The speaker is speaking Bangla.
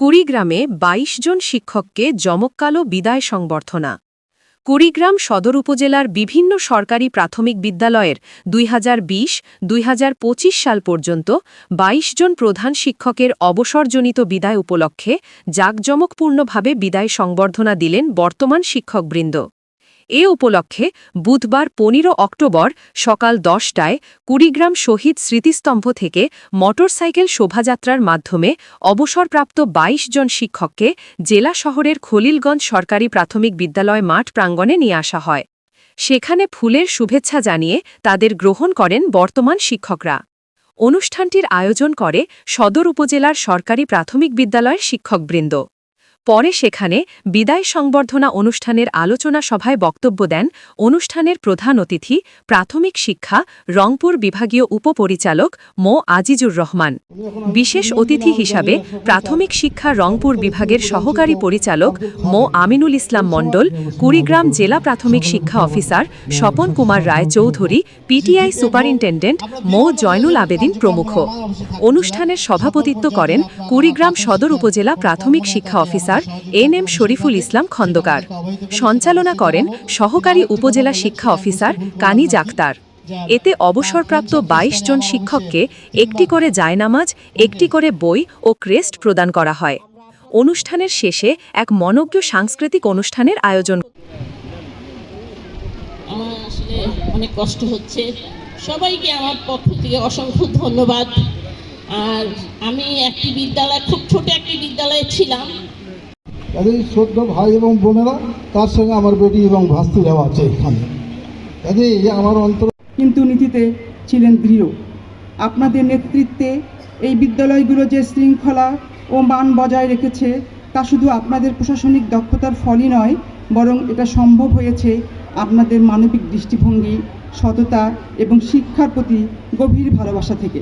কুড়িগ্রামে ২২ জন শিক্ষককে জমকালো বিদায় সংবর্ধনা। কুড়িগ্রাম সদর উপজেলার বিভিন্ন সরকারি প্রাথমিক বিদ্যালয়ের দুই হাজার সাল পর্যন্ত ২২ জন প্রধান শিক্ষকের অবসরজনিত বিদায় উপলক্ষে জাঁকজমকপূর্ণভাবে বিদায় সংবর্ধনা দিলেন বর্তমান শিক্ষকবৃন্দ। এ উপলক্ষে বুধবার পনেরো অক্টোবর সকাল দশটায় কুড়িগ্রাম শহীদ স্মৃতিস্তম্ভ থেকে মোটরসাইকেল শোভাযাত্রার মাধ্যমে অবসরপ্রাপ্ত ২২ জন শিক্ষককে জেলা শহরের খলিলগঞ্জ সরকারি প্রাথমিক বিদ্যালয় মাঠ প্রাঙ্গণে নিয়ে আসা হয়। সেখানে ফুলের শুভেচ্ছা জানিয়ে তাদের গ্রহণ করেন বর্তমান শিক্ষকরা। অনুষ্ঠানটির আয়োজন করে সদর উপজেলার সরকারি প্রাথমিক বিদ্যালয়ের শিক্ষকবৃন্দ। পরে সেখানে বিদায় সংবর্ধনা অনুষ্ঠানের আলোচনা সভায় বক্তব্য দেন অনুষ্ঠানের প্রধান অতিথি, প্রাথমিক শিক্ষা, রংপুর বিভাগীয় উপপরিচালক মো. আজিজুর রহমান। বিশেষ অতিথি হিসাবে প্রাথমিক শিক্ষা রংপুর বিভাগের সহকারী পরিচালক মো. আমিনুল ইসলাম মণ্ডল, কুড়িগ্রাম জেলা প্রাথমিক শিক্ষা officer Swapan Kumar Roy Chowdhury, PTI superintendent মো. জয়নুল আবেদিন প্রমুখ। অনুষ্ঠানের সভাপতিত্ব করেন কুড়িগ্রাম সদর উপজেলা প্রাথমিক শিক্ষা officer N M Shariful Islam Khandakar. সঞ্চালনা করেন সহকারী উপজেলা শিক্ষা অফিসার কানি জাক্তার এতে অবসরপ্রাপ্ত ২২ জন শিক্ষককে একটি করে জায়নামাজ, একটি করে বই ও ক্রেস্ট প্রদান করা হয়। অনুষ্ঠানের শেষে এক মনজ্ঞ সাংস্কৃতিক অনুষ্ঠানের আয়োজন অনেক কষ্ট হচ্ছে। সবাইকে আমার পক্ষ থেকে অসংখ্য ধন্যবাদ। আর আমি একটি বিদ্যালয়, খুব ছোট একটি বিদ্যালয়ে ছিলাম। কাজেই শ্রদ্ধ ভাই এবং বোনেরা, তার সঙ্গে আমার বেটি এবং ভাস্তিরাও আছে এখানে। কাজেই আমার অন্তর কিন্তু নীতিতে ছিলেন দৃঢ়। আপনাদের নেতৃত্বে এই বিদ্যালয়গুলো যে শৃঙ্খলা ও মান বজায় রেখেছে, তা শুধু আপনাদের প্রশাসনিক দক্ষতার ফলই নয়, বরং এটা সম্ভব হয়েছে আপনাদের মানবিক দৃষ্টিভঙ্গি, সততা এবং শিক্ষার প্রতি গভীর ভালোবাসা থেকে।